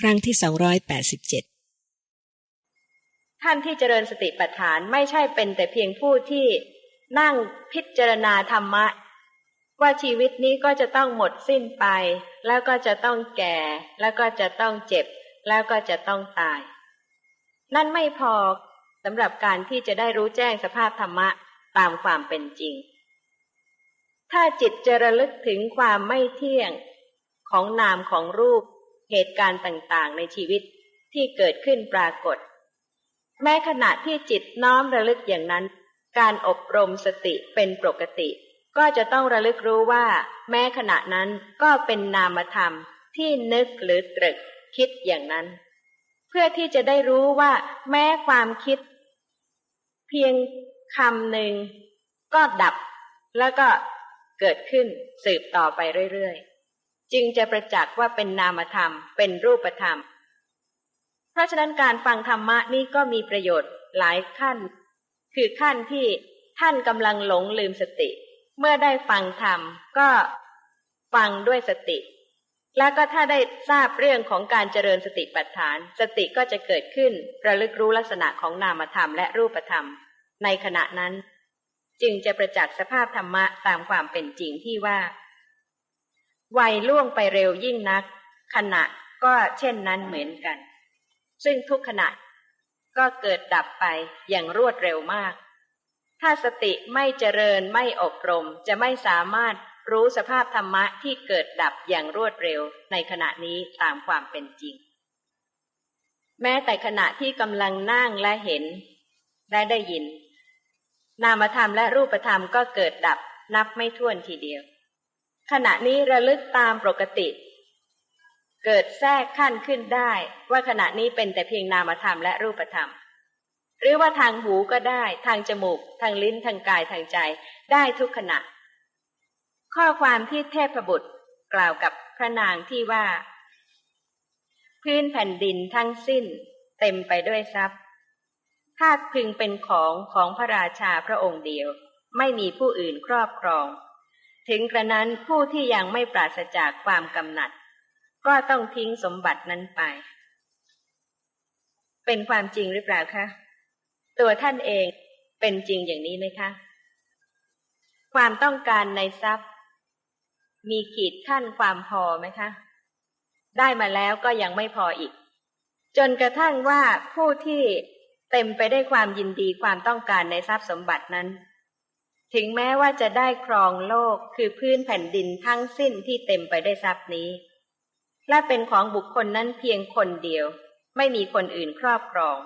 ครั้งที่สองร้อยแปดสิบเจ็ดท่านที่เจริญสติปัฏฐานไม่ใช่เป็นแต่เพียงผู้ที่นั่งพิจารณาธรรมะ ว่าชีวิตนี้ก็จะต้องหมดสิ้นไป แล้วก็จะต้องแก่ แล้วก็จะต้องเจ็บ แล้วก็จะต้องตาย นั่นไม่พอสำหรับการที่จะได้รู้แจ้งสภาพธรรมะตามความเป็นจริง ถ้าจิตจะระลึกถึงความไม่เที่ยงของนามของรูป เหตุการณ์ต่างๆ ในชีวิตที่เกิดขึ้นปรากฏ แม้ขณะที่จิตน้อมระลึกอย่างนั้น การอบรมสติเป็นปกติ ก็จะต้องระลึกรู้ว่า แม้ขณะนั้นก็เป็นนามธรรมที่นึกหรือตรึกคิดอย่างนั้น เพื่อที่จะได้รู้ว่า แม้ความคิด เพียงคำหนึ่งก็ดับแล้วก็เกิดขึ้นสืบต่อไปเรื่อยๆ จึงจะประจักษ์ว่าเป็นนามธรรม เป็นรูปธรรม เพราะฉะนั้นการฟังธรรมะนี่ก็มีประโยชน์หลายขั้น คือขั้นที่ท่านกำลังหลงลืมสติ เมื่อได้ฟังธรรมก็ฟังด้วยสติ แล้วก็ถ้าได้ทราบเรื่องของการเจริญสติปัฏฐาน สติก็จะเกิดขึ้นระลึกรู้ลักษณะของนามธรรมและรูปธรรม ในขณะนั้น จึงจะประจักษ์สภาพธรรมะตามความเป็นจริงที่ว่า วัยล่วงไปเร็วยิ่งนัก ขณะก็เช่นนั้นเหมือนกัน ซึ่งทุกขณะก็เกิดดับไปอย่างรวดเร็วมาก ถ้าสติไม่เจริญไม่อบรมจะไม่สามารถรู้สภาพธรรมะที่เกิดดับอย่างรวดเร็วในขณะนี้ตามความเป็นจริง แม้แต่ขณะที่กำลังนั่งและเห็น และได้ยิน นามธรรมและรูปธรรมก็เกิดดับนับไม่ถ้วนทีเดียว ขณะนี้ระลึกตามปกติ เกิดแทรกขั้นขึ้นได้ ว่าขณะนี้เป็นแต่เพียงนามธรรมและรูปธรรม หรือว่าทางหูก็ได้ ทางจมูก ทางลิ้นทางกายทางใจ ได้ทุกขณะ ข้อความที่เทพบุตรกล่าวกับพระนางที่ว่า พื้นแผ่นดินทั้งสิ้น เต็มไปด้วยทรัพย์ถ้าพึงเป็นของของพระราชาพระองค์เดียว ไม่มีผู้อื่นครอบครอง ถึงกระนั้นผู้ที่ยังไม่ปราศจากความกำหนัด ก็ต้องทิ้งสมบัตินั้นไป เป็นความจริงหรือเปล่าคะ ตัวท่านเองเป็นจริงอย่างนี้ไหมคะ ความต้องการในทรัพย์ มีขีดขั้นความพอไหมคะ ได้มาแล้วก็ยังไม่พออีก จนกระทั่งว่าผู้ที่เต็มไปได้วยความยินดีความต้องการในทรัพย์สมบัตินั้น ถึงแม้ว่าจะได้ครองโลกคือพื้นแผ่นดินทั้งสิ้นที่เต็มไปได้วยทรัพย์นี้ และเป็นของบุคคลนั้นเพียงคนเดียว ไม่มีคนอื่นครอบครอง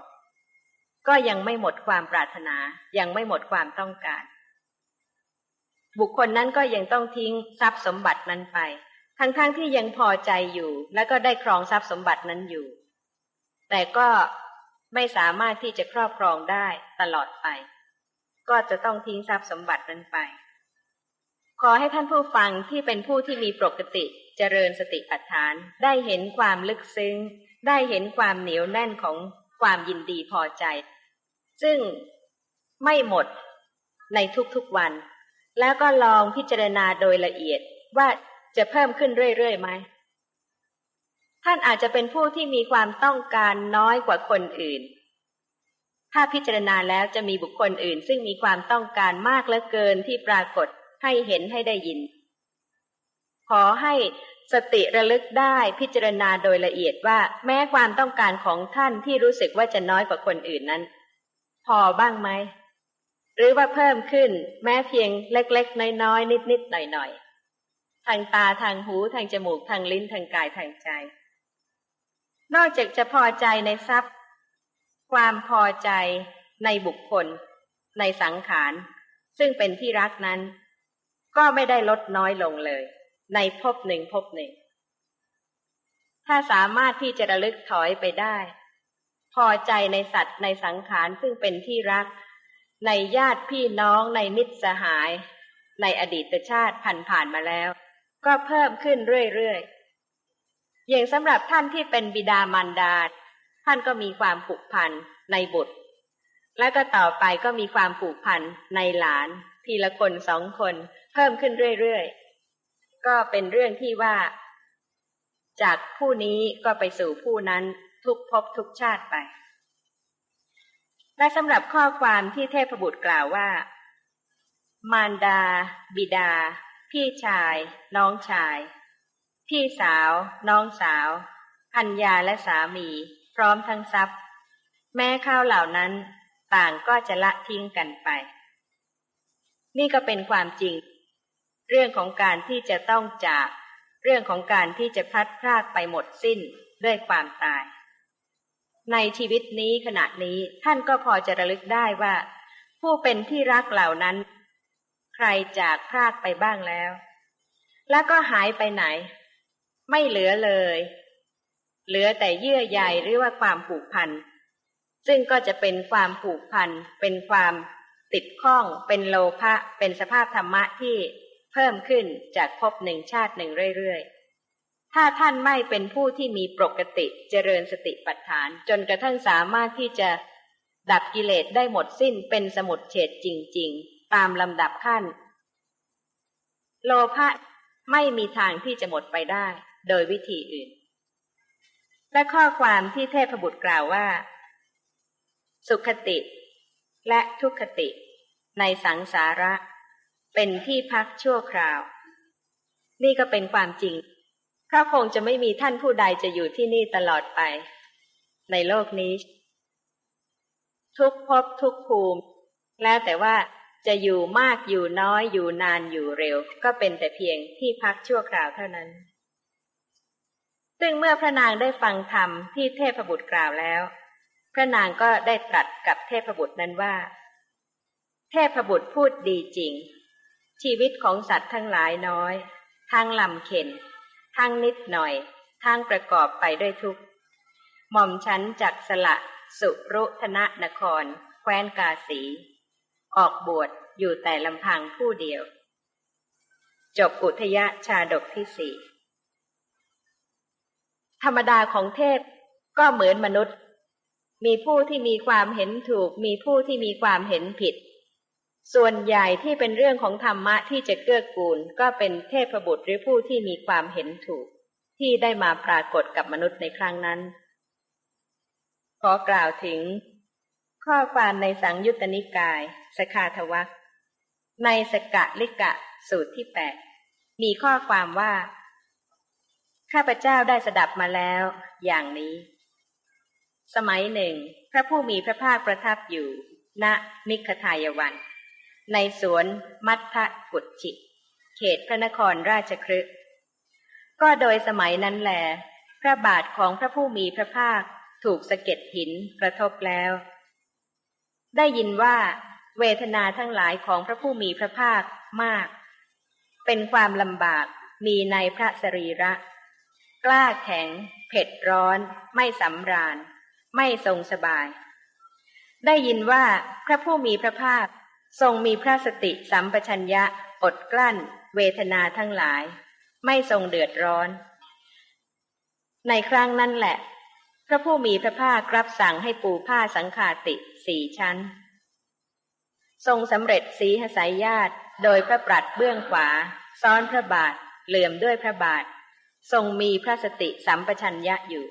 ก็ยังไม่หมดความปรารถนายังไม่หมดความต้องการ บุคคลนั้นก็ยังต้องทิ้งทรัพย์สมบัตินั้นไป ทั้งๆทที่ยังพอใจอยู่ และก็ได้ครองทรัพย์สมบัตินั้นอยู่ แต่ก็ไม่สามารถที่จะครอบครองได้ตลอดไป ก็จะต้องทิ้งทรัพย์สมบัตินั้นไป ขอให้ท่านผู้ฟังที่เป็นผู้ที่มีปกติเจริญสติปัฏฐาน ได้เห็นความลึกซึ้ง ได้เห็นความเหนียวแน่นของความยินดีพอใจ ซึ่งไม่หมดในทุกๆวัน แล้วก็ลองพิจารณาโดยละเอียดว่าจะเพิ่มขึ้นเรื่อยๆไหมท่านอาจจะเป็นผู้ที่มีความต้องการน้อยกว่าคนอื่น ถ้าพิจารณาแล้วจะมีบุคคลอื่น ซึ่งมีความต้องการมากเหลือเกินที่ปรากฏให้เห็นให้ได้ยิน ขอให้สติระลึกได้พิจารณาโดยละเอียดว่าแม้ความต้องการของท่านที่รู้สึกว่าจะน้อยกว่าคนอื่นนั้น พอบ้างไหม หรือว่าเพิ่มขึ้นแม้เพียงเล็ก ๆ น้อยๆนิดๆหน่อยๆทางตาทางหูทางจมูกทางลิ้นทางกายทางใจ นอกจากจะพอใจในทรัพย์ ความพอใจในบุคคล ในสังขาร ซึ่งเป็นที่รักนั้น ก็ไม่ได้ลดน้อยลงเลย ในภพหนึ่งภพหนึ่ง ถ้าสามารถที่จะระลึกถอยไปได้ พอใจในสัตว์ในสังขารซึ่งเป็นที่รัก ในญาติพี่น้องในมิตรสหาย ในอดีตชาติผ่านผ่านมาแล้ว ก็เพิ่มขึ้นเรื่อยๆอย่างสำหรับท่านที่เป็นบิดามารดา ท่านก็มีความผูกพันในบุตร และก็ต่อไปก็มีความผูกพันในหลาน ทีละคนสองคน เพิ่มขึ้นเรื่อยๆ ก็เป็นเรื่องที่ว่า จากผู้นี้ก็ไปสู่ผู้นั้นทุกภพทุกชาติไป และสำหรับข้อความที่เทพบุตรกล่าวว่า มารดา บิดา พี่ชาย น้องชาย พี่สาว น้องสาวพัญญาและสามี พร้อมทั้งทรัพย์ แม้ข้าวเหล่านั้นต่างก็จะละทิ้งกันไป นี่ก็เป็นความจริง เรื่องของการที่จะต้องจาก เรื่องของการที่จะพัดพรากไปหมดสิ้นด้วยความตาย ในชีวิตนี้ขณะนี้ท่านก็พอจะระลึกได้ว่า ผู้เป็นที่รักเหล่านั้น ใครจากพรากไปบ้างแล้ว แล้วก็หายไปไหน ไม่เหลือเลย เหลือแต่เยื่อใยหรือว่าความผูกพัน ซึ่งก็จะเป็นความผูกพัน เป็นความติดข้อง เป็นโลภะ เป็นสภาพธรรมะที่เพิ่มขึ้นจากภพหนึ่งชาติหนึ่งเรื่อยๆ ถ้าท่านไม่เป็นผู้ที่มีปกติเจริญสติปัฏฐาน จนกระทั่งสามารถที่จะดับกิเลสได้หมดสิ้นเป็นสมุดเฉดจริง ๆ ตามลำดับขั้น โลภะไม่มีทางที่จะหมดไปได้ โดยวิธีอื่น และข้อความที่เทพบุตรกล่าวว่า สุขติ และทุกขติ ในสังสาระ เป็นที่พักชั่วคราว นี่ก็เป็นความจริงเพราะคงจะไม่มีท่านผู้ใดจะอยู่ที่นี่ตลอดไป ในโลกนี้ ทุกภพทุกภูมิ แล้วแต่ว่าจะอยู่มากอยู่น้อยอยู่นานอยู่เร็ว ก็เป็นแต่เพียงที่พักชั่วคราวเท่านั้น ซึ่งเมื่อพระนางได้ฟังธรรมที่เทพบุตรกล่าวแล้ว พระนางก็ได้ตรัสกับเทพบุตรนั้นว่า เทพบุตรพูดดีจริง ชีวิตของสัตว์ทั้งหลายน้อยทั้งลำเข็นทั้งนิดหน่อยทั้งประกอบไปด้วยทุกข์หม่อมฉันจักสละสุรุธนะนคร แคว้นกาสี ออกบวชอยู่แต่ลำพังผู้เดียว จบอุทยะชาดกที่สี่ ธรรมดาของเทพก็เหมือนมนุษย์ มีผู้ที่มีความเห็นถูก มีผู้ที่มีความเห็นผิด ส่วนใหญ่ที่เป็นเรื่องของธรรมะที่จะเกื้อกูล ก็เป็นเทพบุตรหรือผู้ที่มีความเห็นถูก ที่ได้มาปรากฏกับมนุษย์ในครั้งนั้น ขอกล่าวถึง ข้อความในสังยุตตนิกาย สคาทวักในสกะลิกะสูตรที่แปดมีข้อความว่า ข้าพเจ้าได้สดับมาแล้ว อย่างนี้ สมัยหนึ่ง พระผู้มีพระภาคประทับอยู่ณนิคทายวัน ในสวนมัทธกุจิ เขตพระนครราชครึกก็โดยสมัยนั้นแหลพระบาทของพระผู้มีพระภาคถูกสะเก็ดหินกระทบแล้ว ได้ยินว่าเวทนาทั้งหลายของพระผู้มีพระภาคมาก เป็นความลำบากมีในพระสรีระ กล้าแข็ง เผ็ดร้อน ไม่สำราญ ไม่ทรงสบาย ได้ยินว่าพระผู้มีพระภาคทรงมีพระสติสัมปชัญญะอดกลั้น เวทนาทั้งหลาย ไม่ทรงเดือดร้อน ในครั้งนั้นแหละ พระผู้มีพระภาครับสั่งให้ปูผ้าสังขาติสี่ชั้น ทรงสำเร็จสีหสายญาติโดยพระปรัดเบื้องขวา ซ้อนพระบาทเหลื่อมด้วยพระบาท ทรงมีพระสติสัมปชัญญะอยู่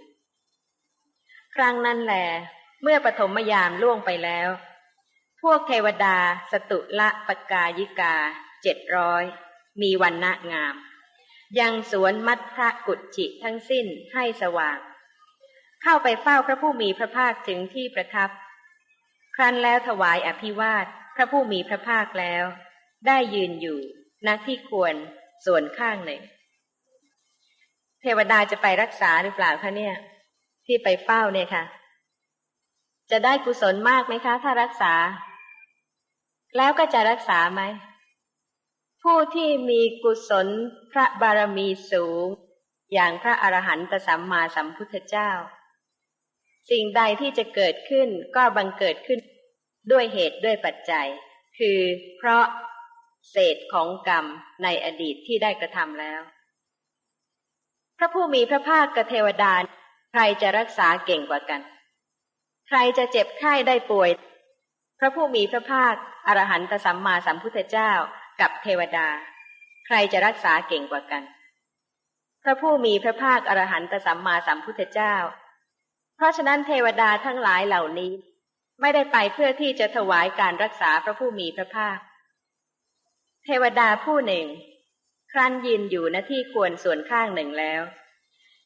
ครั้งนั้นแหลเมื่อปฐมยามล่วงไปแล้ว พวกเทวดาสตุละปกายิกาเจ็ดร้อยมีวันณะงาม ยังสวนมัทธกุจิทั้งสิ้นให้สว่าง เข้าไปเฝ้าพระผู้มีพระภาคถึงที่ประทับ ครั้นแล้วถวายอภิวาทพระผู้มีพระภาคแล้ว ได้ยืนอยู่ณที่ควรส่วนข้างหนึ่ง เทวดาจะไปรักษาหรือเปล่าคะเนี่ย ที่ไปเฝ้าเนี่ยค่ะ จะได้กุศลมากไหมคะ ถ้ารักษา แล้วก็จะรักษาไหม ผู้ที่มีกุศลพระบารมีสูง อย่างพระอรหันตสัมมาสัมพุทธเจ้า สิ่งใดที่จะเกิดขึ้นก็บังเกิดขึ้นด้วยเหตุด้วยปัจจัย คือเพราะเศษของกรรมในอดีตที่ได้กระทำแล้ว ระผู้มีพระภาคกเทวดาใครจะรักษาเก่งกว่ากัน ใครจะเจ็บไข้ได้ป่วย พระผู้มีพระภาคอรหันตสัมมาสัมพุทธเจ้ากับเทวดา ใครจะรักษาเก่งกว่ากัน พระผู้มีพระภาคอรหันตสัมมาสัมพุทธเจ้า เพราะฉะนั้นเทวดาทั้งหลายเหล่านี้ ไม่ได้ไปเพื่อที่จะถวายการรักษาพระผู้มีพระภาค เทวดาผู้หนึ่ง ครั้นยินอยู่ณที่ควรส่วนข้างหนึ่งแล้ว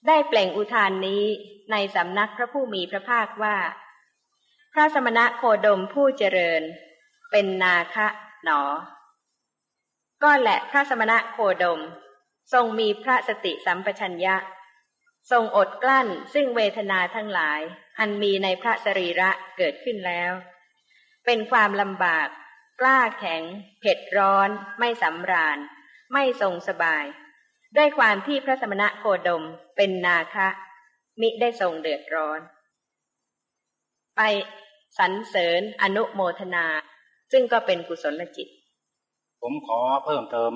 ได้เปล่งอุทานนี้ในสำนักพระผู้มีพระภาคว่า พระสมณะโคดมผู้เจริญ เป็นนาคะหนอ ก็แหละพระสมณะโคดม ทรงมีพระสติสัมปชัญญะ ทรงอดกลั้นซึ่งเวทนาทั้งหลาย อันมีในพระสรีระเกิดขึ้นแล้ว เป็นความลำบาก กล้าแข็ง เผ็ดร้อน ไม่สำราญ ไม่ทรงสบาย ด้วยความที่พระสมณะโคดมเป็นนาคะ มิได้ทรงเดือดร้อน ไปสรรเสริญอนุโมทนา ซึ่งก็เป็นกุศลจิต ผมขอเพิ่มเติม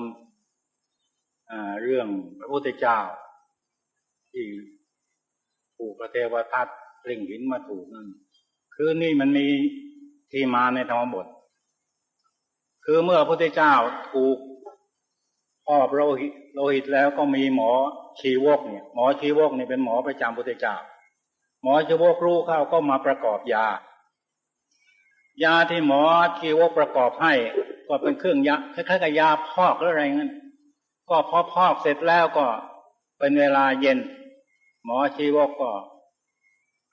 เรื่องพระพุทธเจ้า ที่ถูกพระเทวทัตกลิ่งหินมาถูกนั่นคือนี่มันมีที่มาในธรรมบท คือเมื่อพระพุทธเจ้าถูก พอบโลหิตโลหิตแล้วก็มีหมอชีวกเนี่ย หมอชีวกเนี่ยเป็นหมอประจำพุทธเจ้าหมอชีวกรู้เข้าก็มาประกอบยา ยาที่หมอชีวกประกอบให้ ก็เป็นเครื่องยาคล้ายๆกับยาพอกหรืออะไรเงี้ยก็พอพอกเสร็จแล้วก็เป็นเวลาเย็น หมอชีวกก็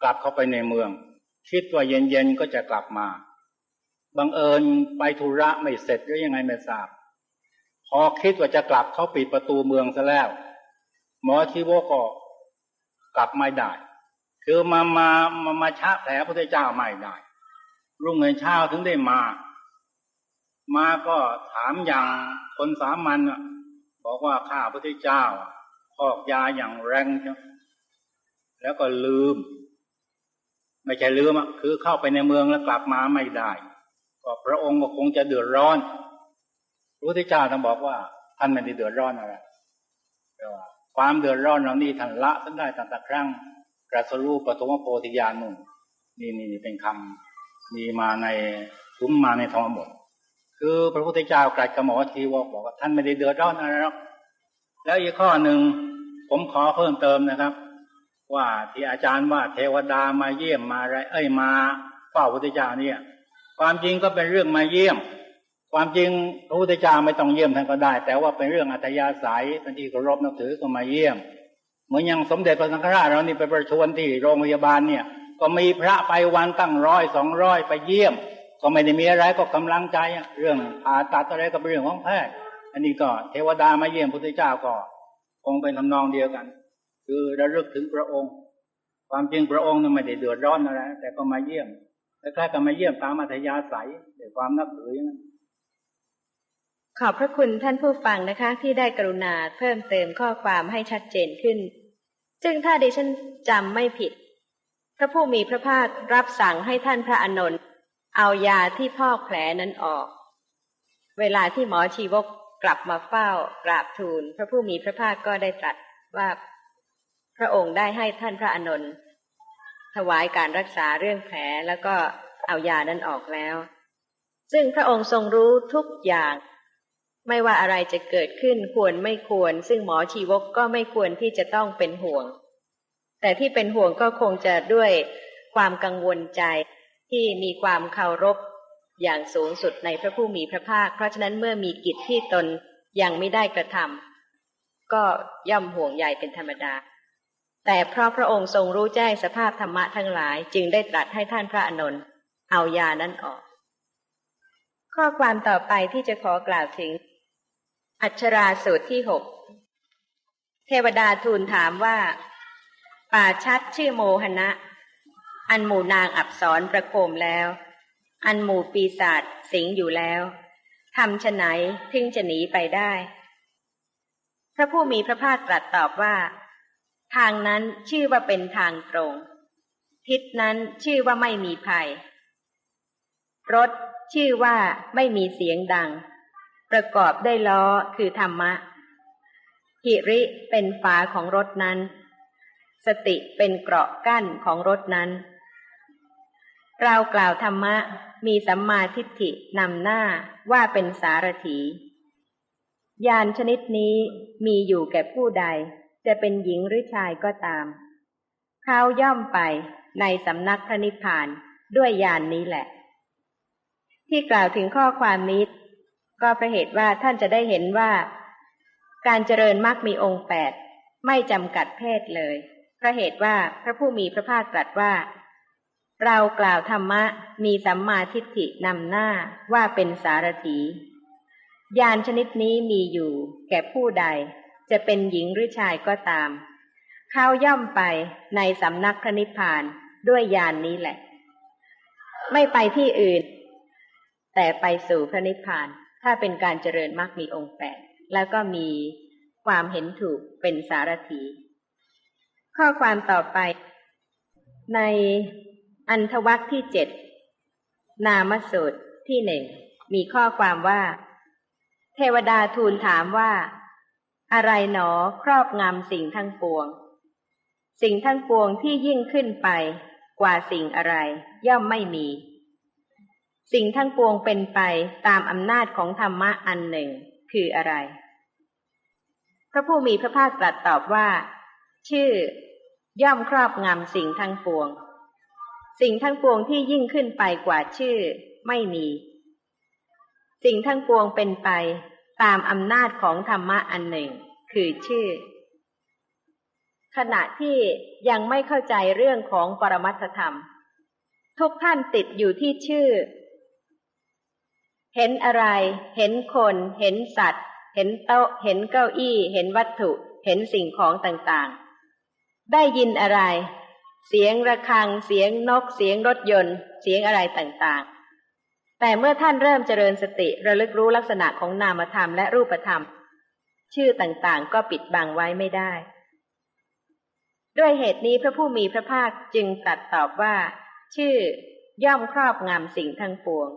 กลับเข้าไปในเมือง คิดว่าเย็นๆก็จะกลับมาบังเอิญไปธุระไม่เสร็จหรือยังไงไม่ทราบ พอคิดว่าจะกลับเขาปิดประตูเมืองซะแล้ว หมอชีวกก็กลับไม่ได้ คือมามามามาชะแผลพระเจ้าไม่ได้ รุ่งเงินเช้าถึงได้มา มาก็ถามอย่างคนสามัญบอกว่าข้าพระเจ้าพอกยาอย่างแรงแล้วก็ลืม ไม่ใช่ลืมอะคือเข้าไปในเมืองแล้วกลับมาไม่ได้ ก็พระองค์ก็คงจะเดือดร้อน พระพุทธเจ้าท่านบอกว่าท่านไม่ได้เดือดร้อนอะไรความเดือดร้อนเหล่านี้ท่านละท่านได้ตั้งแต่ครั้งกระสรูปฐมโพธิญาณนุ่นนี่นี่เป็นคำมีมาในซุ้มมาในธรรมบทคือพระพุทธเจ้ากลัดกับหมอทีวอกบอกว่าท่านไม่ได้เดือดร้อนอะไรหรอกแล้วอีกข้อหนึ่งผมขอเพิ่มเติมนะครับ ว่าที่อาจารย์ว่าเทวดามาเยี่ยมมาอะไร เอ้ยมาเฝ้าพระพุทธเจ้าเนี่ย ความจริงก็เป็นเรื่องมาเยี่ยม ความจริงพระพุทธเจ้าไม่ต้องเยี่ยมท่านก็ได้ แต่ว่าเป็นเรื่องอัธยาศัยเป็นที่เคารพนับถือก็มาเยี่ยม เหมือนอย่างสมเด็จพระสังฆราชเรานี่ไปประชวรที่โรงพยาบาลเนี่ย ก็มีพระไปวันตั้งร้อยสองร้อยไปเยี่ยม ก็ไม่ได้มีอะไรก็กำลังใจเรื่องผ่าตัดอะไรก็เป็นเรื่องของแพทย์อันนี้ก็เทวดามาเยี่ยมพระพุทธเจ้าก็คงเป็นทำนองเดียวกัน คือระลึกถึงพระองค์ ความจริงพระองค์นั้นไม่ได้เดือดร้อนอะไรแต่ก็มาเยี่ยมคล้ายๆกับมาเยี่ยมตามอัธยาศัยด้วยความนับถืออย่างนั้น ขอบพระคุณท่านผู้ฟังนะคะ ที่ได้กรุณาเพิ่มเติมข้อความให้ชัดเจนขึ้น ซึ่งถ้าดิฉันจำไม่ผิด พระผู้มีพระภาครับสั่งให้ท่านพระอนนท์เอายาที่พอกแผลนั้นออก เวลาที่หมอชีวกกลับมาเฝ้ากราบทูล พระผู้มีพระภาคก็ได้ตรัสว่า พระองค์ได้ให้ท่านพระอนนท์ถวายการรักษาเรื่องแผลแล้วก็เอายานั้นออกแล้ว ซึ่งพระองค์ทรงรู้ทุกอย่าง ไม่ว่าอะไรจะเกิดขึ้นควรไม่ควร ซึ่งหมอชีวกก็ไม่ควรที่จะต้องเป็นห่วง แต่ที่เป็นห่วงก็คงจะด้วยความกังวลใจที่มีความเคารพอย่างสูงสุดในพระผู้มีพระภาค เพราะฉะนั้นเมื่อมีกิจที่ตนยังไม่ได้กระทำก็ย่อมห่วงใยเป็นธรรมดา แต่เพราะพระองค์ทรงรู้แจ้งสภาพธรรมะทั้งหลาย จึงได้ตรัสให้ท่านพระอนนท์เอายานั้นออก ข้อความต่อไปที่จะขอกล่าวถึง อัชราสูตรที่หกเทวดาทูลถามว่า ป่าชัดชื่อโมหนะอันหมู่นางอับสรประโคมแล้ว อันหมู่ปีศาจสิงอยู่แล้วทำฉไหนถึงจะหนีไปได้ พระผู้มีพระภาคตรัสตอบว่า ทางนั้นชื่อว่าเป็นทางตรง ทิศนั้นชื่อว่าไม่มีภัย รถชื่อว่าไม่มีเสียงดัง ประกอบได้ล้อคือธรรมะ หิริเป็นฝาของรถนั้น สติเป็นเกราะกั้นของรถนั้น เรากล่าวธรรมะมีสัมมาทิฏฐินำหน้าว่าเป็นสารถียานชนิดนี้มีอยู่แก่ผู้ใด จะเป็นหญิงหรือชายก็ตาม เขาย่อมไปในสำนักพระนิพพานด้วยยานนี้แหละ ที่กล่าวถึงข้อความนี้ ก็เพราะเหตุว่าท่านจะได้เห็นว่า การเจริญมรรคมีองค์แปดไม่จำกัดเพศเลยเพราะเหตุว่าพระผู้มีพระภาคตรัสว่า เรากล่าวธรรมะมีสัมมาทิฏฐินำหน้าว่าเป็นสารถียานชนิดนี้มีอยู่แก่ผู้ใด จะเป็นหญิงหรือชายก็ตาม เขาย่อมไปในสำนักพระนิพพานด้วยยานนี้แหละ ไม่ไปที่อื่น แต่ไปสู่พระนิพพาน ถ้าเป็นการเจริญมรรคมีองค์แปดแล้วก็มีความเห็นถูกเป็นสารถี ข้อความต่อไป ในอันทวักที่เจ็ดนามสูตรที่หนึ่งมีข้อความว่า เทวดาทูลถามว่า อะไรหนอครอบงำสิ่งทั้งปวง สิ่งทั้งปวงที่ยิ่งขึ้นไปกว่าสิ่งอะไร ย่อมไม่มี สิ่งทั้งปวงเป็นไปตามอำนาจของธรรมะอันหนึ่ง คืออะไร พระผู้มีพระภาคตรัสตอบว่า ชื่อย่อมครอบงำสิ่งทั้งปวง สิ่งทั้งปวงที่ยิ่งขึ้นไปกว่าชื่อ ไม่มี สิ่งทั้งปวงเป็นไปตามอำนาจของธรรมะอันหนึ่ง คือชื่อ ขณะที่ยังไม่เข้าใจเรื่องของปรมัตธรรม ทุกท่านติดอยู่ที่ชื่อ เห็นอะไร เห็นคน เห็นสัตว์ เห็นโต๊ะ เห็นเก้าอี้ เห็นวัตถุ เห็นสิ่งของต่างๆ ได้ยินอะไร เสียงระฆัง เสียงนก เสียงรถยนต์ เสียงอะไรต่างๆ แต่เมื่อท่านเริ่มเจริญสติระลึกรู้ลักษณะของนามธรรมและรูปธรรม ชื่อต่างๆ ก็ปิดบังไว้ไม่ได้ ด้วยเหตุนี้พระผู้มีพระภาคจึงตรัสตอบว่า ชื่อย่อมครอบงำสิ่งทั้งปวง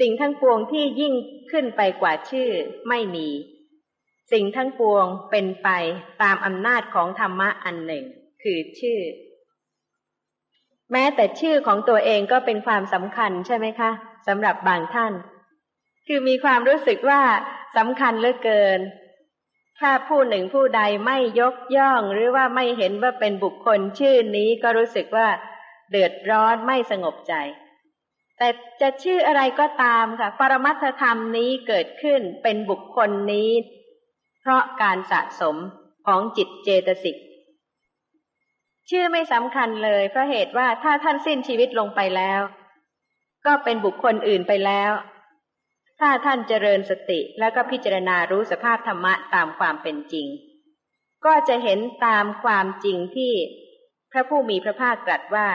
สิ่งทั้งปวงที่ยิ่งขึ้นไปกว่าชื่อไม่มี สิ่งทั้งปวงเป็นไปตามอำนาจของธรรมะอันหนึ่ง คือชื่อ แม้แต่ชื่อของตัวเองก็เป็นความสำคัญใช่ไหมคะสำหรับบางท่าน คือมีความรู้สึกว่าสำคัญเหลือเกิน ถ้าผู้หนึ่งผู้ใดไม่ยกย่องหรือว่าไม่เห็นว่าเป็นบุคคลชื่อนี้ก็รู้สึกว่า เดือดร้อนไม่สงบใจ แต่จะชื่ออะไรก็ตามค่ะ ปรมัตธรรมนี้เกิดขึ้นเป็นบุคคลนี้ เพราะการสะสมของจิตเจตสิก ชื่อไม่สำคัญเลยเพราะเหตุว่าถ้าท่านสิ้นชีวิตลงไปแล้ว ก็เป็นบุคคลอื่นไปแล้ว ถ้าท่านเจริญสติแล้วก็พิจารณารู้สภาพธรรมะตามความเป็นจริง ก็จะเห็นตามความจริงที่พระผู้มีพระภาคตรัสว่า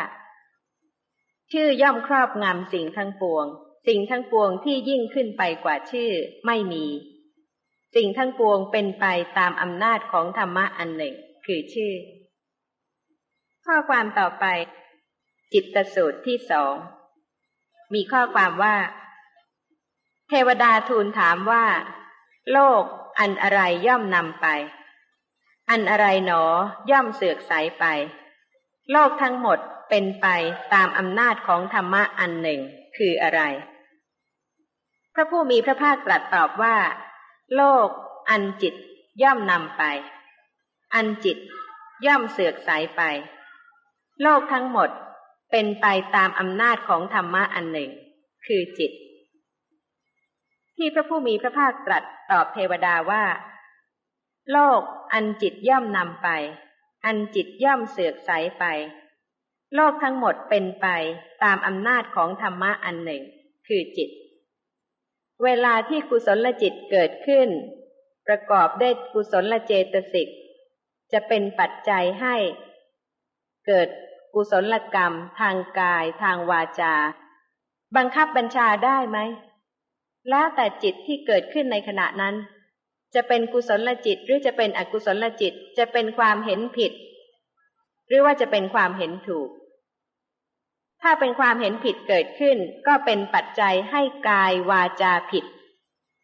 ชื่อย่อมครอบงำสิ่งทั้งปวง สิ่งทั้งปวงที่ยิ่งขึ้นไปกว่าชื่อไม่มี สิ่งทั้งปวงเป็นไปตามอำนาจของธรรมะอันหนึ่ง คือชื่อ ข้อความต่อไป จิตสูตรที่สองมีข้อความว่า เทวดาทูลถามว่า โลกอันอะไรย่อมนำไป อันอะไรหนอย่อมเสือกสายไป โลกทั้งหมด เป็นไปตามอำนาจของธรรมะอันหนึ่ง คืออะไร พระผู้มีพระภาคตรัสตอบว่า โลก อันจิตย่อมนำไป อันจิตย่อมเสือกสายไป โลกทั้งหมดเป็นไปตามอำนาจของธรรมะอันหนึ่ง คือจิต ที่พระผู้มีพระภาคตรัสตอบเทวดาว่า โลก อันจิตย่อมนำไป อันจิตย่อมเสือกสายไป โลกทั้งหมดเป็นไปตามอำนาจของธรรมะอันหนึ่ง คือจิต เวลาที่กุศลจิตเกิดขึ้น ประกอบด้วยกุศลเจตสิกจะเป็นปัจจัยให้ เกิดกุศลกรรม ทางกาย ทางวาจา บังคับบัญชาได้ไหม แล้วแต่จิตที่เกิดขึ้นในขณะนั้น จะเป็นกุศลจิตหรือจะเป็นอกุศลจิตจะเป็นความเห็นผิด หรือว่าจะเป็นความเห็นถูก ถ้าเป็นความเห็นผิดเกิดขึ้น ก็เป็นปัจจัยให้กายวาจาผิด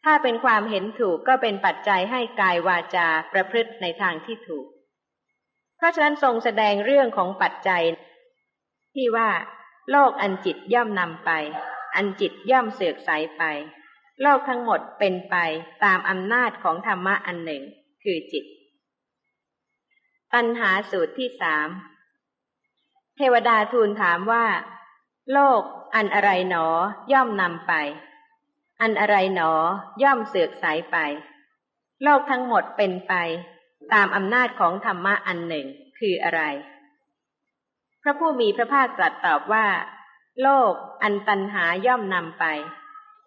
ถ้าเป็นความเห็นถูกก็เป็นปัจจัยให้กายวาจาประพฤติในทางที่ถูก เพราะฉะนั้นทรงแสดงเรื่องของปัจจัย ที่ว่า โลกอันจิตย่อมนำไป อันจิตย่อมเสือกสายไป โลกทั้งหมดเป็นไปตามอำนาจของธรรมะอันหนึ่ง คือจิตตัณหาสูตรที่สาม เทวดาทูลถามว่า โลกอันอะไรหนอย่อมนำไป อันอะไรหนอย่อมเสือกสายไป โลกทั้งหมดเป็นไป ตามอำนาจของธรรมะอันหนึ่งคืออะไร พระผู้มีพระภาคตรัสตอบว่า โลกอันตันหาย่อมนำไป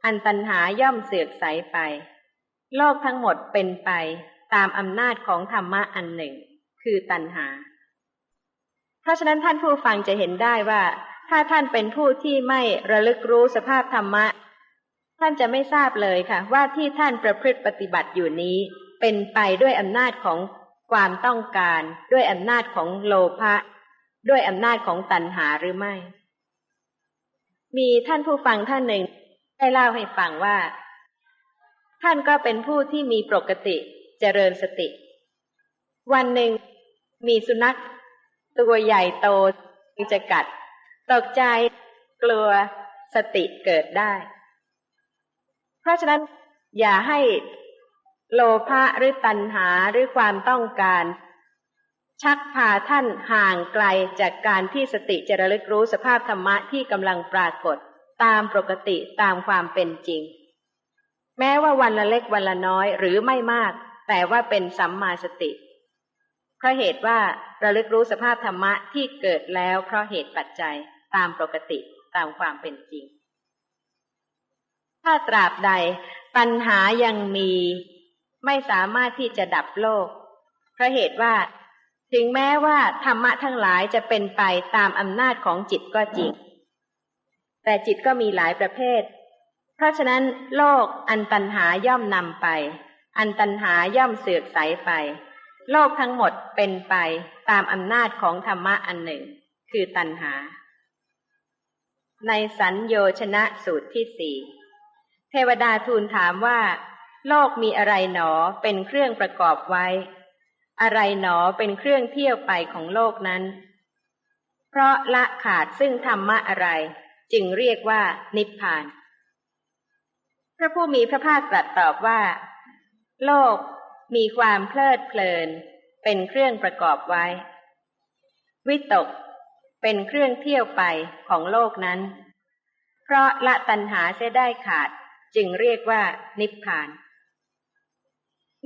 อันตันหาย่อมเสือกสายไป โลกทั้งหมดเป็นไป ตามอำนาจของธรรมะอันหนึ่ง คือตันหา เพราะฉะนั้นท่านผู้ฟังจะเห็นได้ว่า ถ้าท่านเป็นผู้ที่ไม่ระลึกรู้สภาพธรรมะ ท่านจะไม่ทราบเลยค่ะ ว่าที่ท่านประพฤติปฏิบัติอยู่นี้ เป็นไปด้วยอำนาจของความต้องการ ด้วยอำนาจของโลภะด้วยอำนาจของตัณหาหรือไม่ มีท่านผู้ฟังท่านหนึ่งได้เล่าให้ฟังว่า ท่านก็เป็นผู้ที่มีปกติเจริญสติ วันหนึ่งมีสุนัข ตัวใหญ่โตจะกัด ตกใจกลัวสติเกิดได้ เพราะฉะนั้นอย่าให้โลภะหรือตัณหาหรือความต้องการ ชักพาท่านห่างไกลจากการที่สติจะระลึกรู้สภาพธรรมะที่กำลังปรากฏตามปกติตามความเป็นจริง แม้ว่าวันละเล็กวันละน้อยหรือไม่มาก แต่ว่าเป็นสัมมาสติ ราะเหตุว่าระลึกรู้สภาพธรรมะที่เกิดแล้วเพราะเหตุปัจจัยตามปกติตามความเป็นจริง ถ้าตราบใดปัญหายังมี ไม่สามารถที่จะดับโลก เพราะเหตุว่า ถึงแม้ว่าธรรมะทั้งหลายจะเป็นไปตามอำนาจของจิตก็จริง แต่จิตก็มีหลายประเภท เพราะฉะนั้นโลกอันตันหาย่อมนำไป อันตันหาย่อมเสือกใสไป โลกทั้งหมดเป็นไปตามอำนาจของธรรมะอันหนึ่ง คือตันหา ในสัญโยชนะสูตรที่สี่เทวดาทูลถามว่า โลกมีอะไรหนอเป็นเครื่องประกอบไว้ อะไรหนอเป็นเครื่องเที่ยวไปของโลกนั้น เพราะละขาดซึ่งธรรมะอะไร จึงเรียกว่านิพพาน พระผู้มีพระภาคตรัสตอบว่า โลก มีความเพลิดเพลิน เป็นเครื่องประกอบไว้ วิตก เป็นเครื่องเที่ยวไปของโลกนั้น เพราะละตัณหาเสียได้ขาดจึงเรียกว่านิพพาน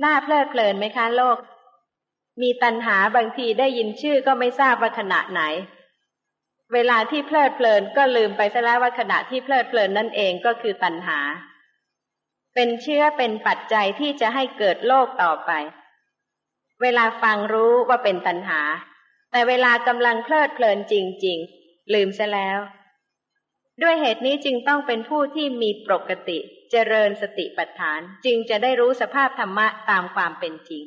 น่าเพลิดเพลินไหมคะโลก มีตัณหาบางทีได้ยินชื่อก็ไม่ทราบว่าขณะไหน เวลาที่เพลิดเพลินก็ลืมไปซะแล้วว่าขณะที่เพลิดเพลินนั่นเองก็คือตัณหา เป็นเชื้อเป็นปัจจัยที่จะให้เกิดโลกต่อไป เวลาฟังรู้ว่าเป็นตัณหา แต่เวลากำลังเพลิดเพลินจริง ๆ ลืมซะแล้ว ด้วยเหตุนี้จึงต้องเป็นผู้ที่มีปกติ เจริญสติปัฏฐานจึงจะได้รู้สภาพธรรมะตามความเป็นจริง